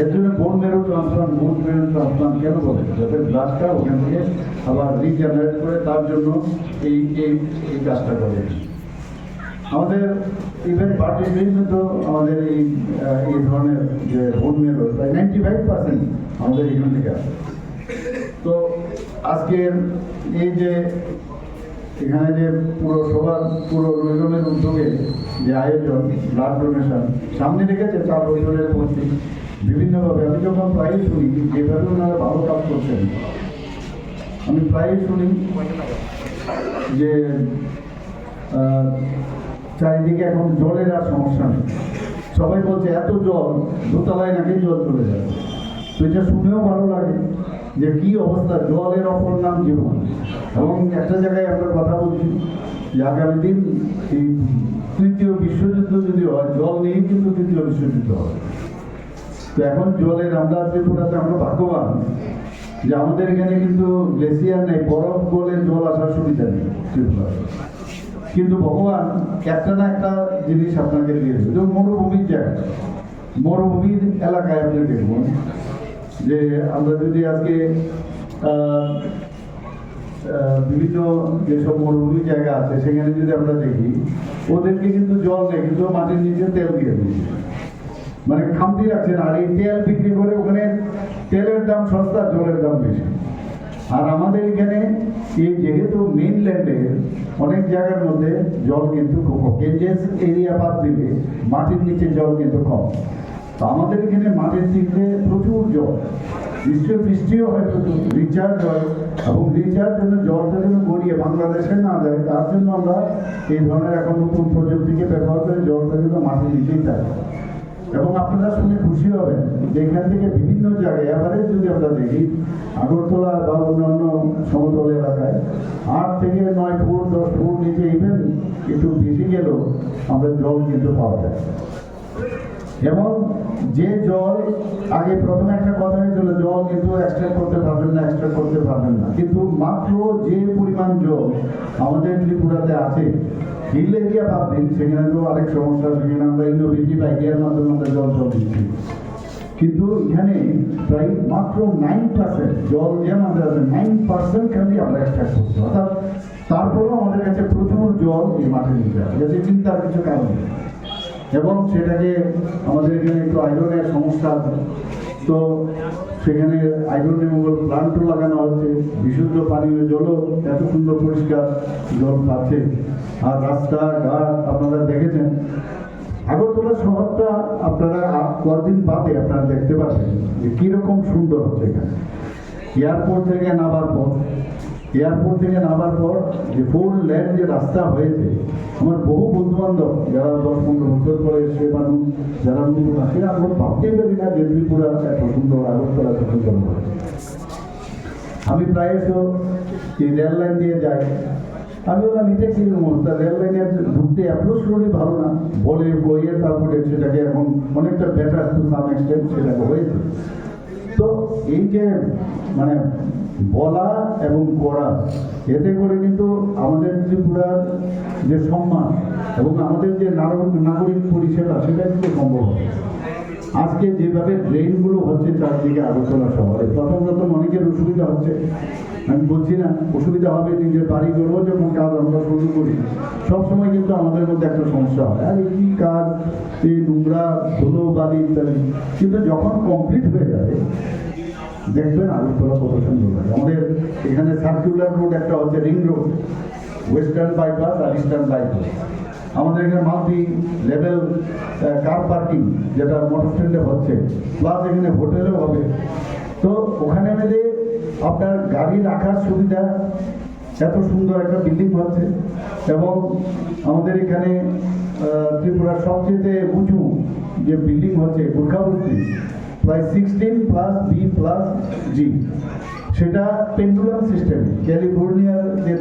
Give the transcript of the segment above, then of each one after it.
এর জন্য বোন মেরু ট্রান্সপ্লান্ট বোন মেরু ট্রান্সপ্লান্ট কেন বলে? যাতে ব্লাডটা ওখান থেকে আবার রিজেনারেট করে তার জন্য এই এই কাজটা করে। আমাদের ইভেন আমাদের এই এই ধরনের যে বোন মেরু প্রায় নাইনটি ফাইভ পার্সেন্ট আমাদের এখান থেকে আসে। তো আজকের এই যে এখানে যে পুরো সবার, পুরো রৈরমের উদ্যোগে যে আয়োজন ব্লাড ডোনেশন সামনে রেখেছে চার বছরের মধ্যে। বিভিন্নভাবে, আমি যখন প্রায় শুনি, যেভাবে ওনারা ভালো কাজ করছেন, আমি প্রায় শুনি যে চারিদিকে এখন জলের আর সমস্যা নেই। সবাই বলছে, এত জল, দোতলায় নাকি জল চলে যাবে? তো এটা শুনেও ভালো লাগে যে কি অবস্থা, জলের অপর নাম জীবন। এবং একটা জায়গায় আমরা কথা বলছি যে আগামী দিন এই তৃতীয় বিশ্বযুদ্ধ যদি হয়, জল নিয়েই কিন্তু তৃতীয় বিশ্বযুদ্ধ হবে। তো এখন জলের আমরা ত্রিপুরাতে আমরা ভাগ্যবান যে আমাদের এখানে কিন্তু গ্লেসিয়ার নেই, বরফ গলে জল আসার সুবিধা নেই, ত্রিপুরায়। কিন্তু ভগবান, একটা না একটা জিনিস আপনাকে দিয়েছে যেমন মরুভূমির জায়গা, মরুভূমির এলাকায় আপনি দেখুন যে আমরা যদি আজকে বিভিন্ন যেসব মরুভূমি জায়গা আছে, সেখানে যদি আমরা দেখি, ওদেরকে কিন্তু জল নেই, কিন্তু মাটির নিচে তেল দিয়ে দিয়েছে মানে খামতি রাখছে না আর এই তেল বিক্রি করে ওখানে তেলের দাম সস্তা জলের দাম বেশি। আর আমাদের এখানে এই যেহেতু মেইনল্যান্ডে অনেক জায়গার মধ্যে জল কিন্তু খুব কম। কেজেস এরিয়া বাদ দিলে মাটির নিচে জল কিন্তু কম। তো আমাদের এখানে মাটির দিকে প্রচুর জল। নিশ্চয় বৃষ্টিও হয় প্রচুর। রিচার্জ হয়। এবং রিচার্জ যেন জলটা যেন গড়িয়ে বাংলাদেশে না যায়, তার জন্য আমরা এই ধরনের এখন নতুন প্রযুক্তিকে ব্যবহার করে জলটা যেন মাটির নিচেই থাকে। এবং আপনারা শুনে খুশি হবেন যে এখান থেকে বিভিন্ন জায়গায় এভারেজ যদি আমরা দেখি, আগরতলা বা অন্যান্য সমতল এলাকায় আট থেকে নয় ফুট, দশ ফুট নিচে ইভেন একটু বেশি গেলেও আমরা জল কিন্তু পাওয়া যায়। এবং যে জল, আগে প্রথমে একটা কথা হয়েছিল, জল কিন্তু এক্সট্রাক্ট করতে পারবেন না এক্সট্রাক্ট করতে পারবেন না। কিন্তু মাত্র যে পরিমাণ জল আমাদের ত্রিপুরাতে আছে হিল বাদ দিন সেখানে তো আরেক সমস্যা সেখানে আমরা ইনোভেটিভ আইডিয়ার মাধ্যমে আমরা জল জল দিচ্ছি কিন্তু এখানে প্রায় মাত্র নাইন পার্সেন্ট জল যে আমাদের আছে নাইন পার্সেন্ট খালি আমরা এক্সট্রাক্ট করছি অর্থাৎ তারপরেও আমাদের কাছে প্রচুর জল এই মাঠে নিতে আছে যাতে চিন্তার কিছু কারণ এবং সেটাকে আমাদের এখানে একটু আয়রনের সমস্যা আছে তো সেখানে আয়রন রিমুভাল প্লান্টও লাগানো হচ্ছে বিশুদ্ধ পানীয় জলও এত সুন্দর পরিষ্কার জল পাচ্ছে আর রাস্তা ঘাট আপনারা দেখেছেন। আগরতলা শহরটা আপনারা কদিন বাদে আপনারা দেখতে পাচ্ছেন যে কীরকম সুন্দর হচ্ছে এখানে। এয়ারপোর্ট থেকে নামার পর, এয়ারপোর্ট থেকে নামার পর যে ফোর লেন যে রাস্তা হয়েছে, আমার বহু বন্ধু বান্ধব যারা দশ পনেরো বছর পরে এসে মানুষ, যারা নতুন আসে আমরা ভাবতেই পারি না ত্রিপুরা এত সুন্দর, আগরতলা এত সুন্দর আমি প্রায়শ এই রেল লাইন দিয়ে যাই। আমি বললাম এটা কি অবস্থা রেল লাইনের ঢুকতে অ্যাপ্রোচগুলি ভালো না। বলে বইয়ে তারপরে সেটাকে এখন অনেকটা বেটার টু সাম এক্সটেন্ট সেটাকে হয়েছে তো এই যে মানে বলা এবং করা, এতে করে কিন্তু আমাদের ত্রিপুরার যে সম্মান এবং আমাদের যে নাগরিক পরিষেবা, সেটা কিন্তু সম্ভব আজকে যেভাবে ড্রেনগুলো হচ্ছে চারদিকে আগরতলা শহরে প্রথম প্রথম অনেকের অসুবিধা হচ্ছে। আমি বলছি না, অসুবিধা হবে নিজের বাড়ি করব যখন কাজ আমরা শুরু করি। সবসময় কিন্তু আমাদের মধ্যে একটা সমস্যা হয়। আরে কি কাজ? এই নোংরা, ধুলো, বালি ইত্যাদি। কিন্তু যখন কমপ্লিট হয়ে যাবে, দেখবেন আগরতলা কত সুন্দর আমাদের এখানে সার্কুলার রোড একটা হচ্ছে রিং রোড ওয়েস্টার্ন বাইপাস আর ইস্টার্ন বাইপাস আমাদের এখানে মাল্টি লেভেল কার পার্কিং যেটা মোটর স্ট্যান্ডে হচ্ছে প্লাস এখানে হোটেলও হবে। তো ওখানে মিলে আপনার গাড়ি রাখার সুবিধা এত সুন্দর একটা বিল্ডিং হচ্ছে এবং আমাদের এখানে ত্রিপুরার সবচেয়ে উঁচু যে বিল্ডিং হচ্ছে গুর্খাবস্তি প্রায় sixteen plus B plus G সেটা পেন্ডুলাম সিস্টেম ক্যালিফোর্নিয়ার যে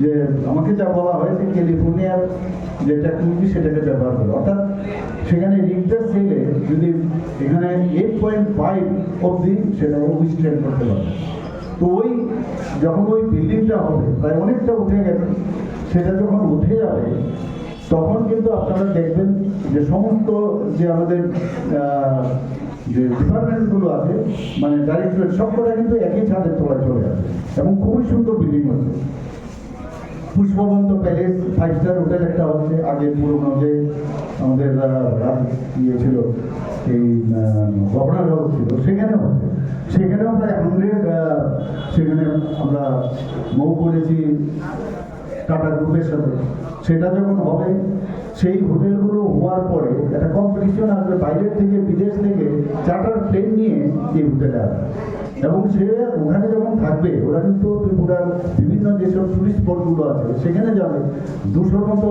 যে আমাকে যা বলা হয়েছে ক্যালিফোর্নিয়ার যে টেকনোলজি সেটাকে ব্যবহার করে। অর্থাৎ সেখানে রিক্টার সেলে যদি এখানে এইট পয়েন্ট ফাইভ অবধি সেটাকে উইস্ট্যান্ড করতে পারবে। তো ওই যখন ওই বিল্ডিংটা হবে, প্রায় অনেকটা উঠে গেছে, সেটা যখন উঠে যাবে, তখন কিন্তু আপনারা দেখবেন যে সমস্ত যে আমাদের যে ডিপার্টমেন্টগুলো আছে মানে ডাইরেক্টরেট সবকটা কিন্তু একই ছাদের তলায় চলে আসে এবং খুবই সুন্দর বিল্ডিং হচ্ছে। Pushpabanta palace five star hotel একটা হচ্ছে আগে পুরোনো যে আমাদের ইয়ে ছিল, এই গভর্নর হাউস ছিল সেখানে হচ্ছে সেখানেও প্রায় হান্ড্রেড সেখানে আমরা মৌ করেছি টাটা গ্রুপের সাথে। সেটা যখন হবে, সেই হোটেলগুলো হওয়ার পরে একটা কম্পিটিশন আসবে বাইরের থেকে, বিদেশ থেকে চার্টার প্লেন নিয়ে এই হোটেলে আসবে। এবং সে ওখানে যখন থাকবে, ওরা কিন্তু ত্রিপুরার বিভিন্ন যেসব টুরিস্ট স্পটগুলো আছে, সেখানে যাবে। দুশোর মতো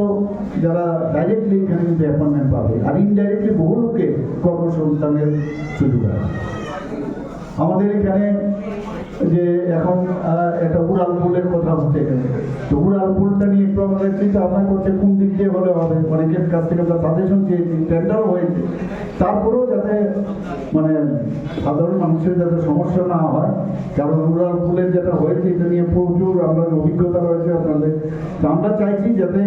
যারা ডাইরেক্টলি এখানে কিন্তু অ্যাপয়েন্টমেন্ট পাবে। আর ইনডাইরেক্টলি বহু লোকে কর্মসংস্থানের সুযোগ আছে। আমাদের এখানে যে এখন একটা উড়াল পুলের কথা হচ্ছে এখানে তো উড়াল পুলটা নিয়ে একটু আমাদের চিন্তা ভাবনা করছে কোন দিক দিয়ে হলে হবে। অনেকের কাছ থেকে আমরা সাজেশন চেয়েছি টেন্ডারও হয়েছে। তারপরেও যাতে মানে সাধারণ মানুষের যাতে সমস্যা না হয়, কারণ উড়াল পুলের যেটা হয়েছে, এটা নিয়ে প্রচুর আমরা অভিজ্ঞতা রয়েছে আপনাদের, তো আমরা চাইছি যাতে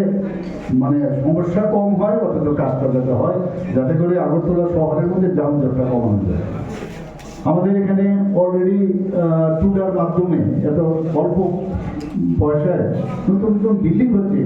মানে সমস্যা কম হয়, অথচ কাজটা যাতে হয়, যাতে করে আগরতলা শহরের মধ্যে যানজটটা কমানো যায়। আমাদের এখানে অলরেডি টুটার মাধ্যমে এত অল্প পয়সায় নতুন নতুন বিল্ডিং হচ্ছে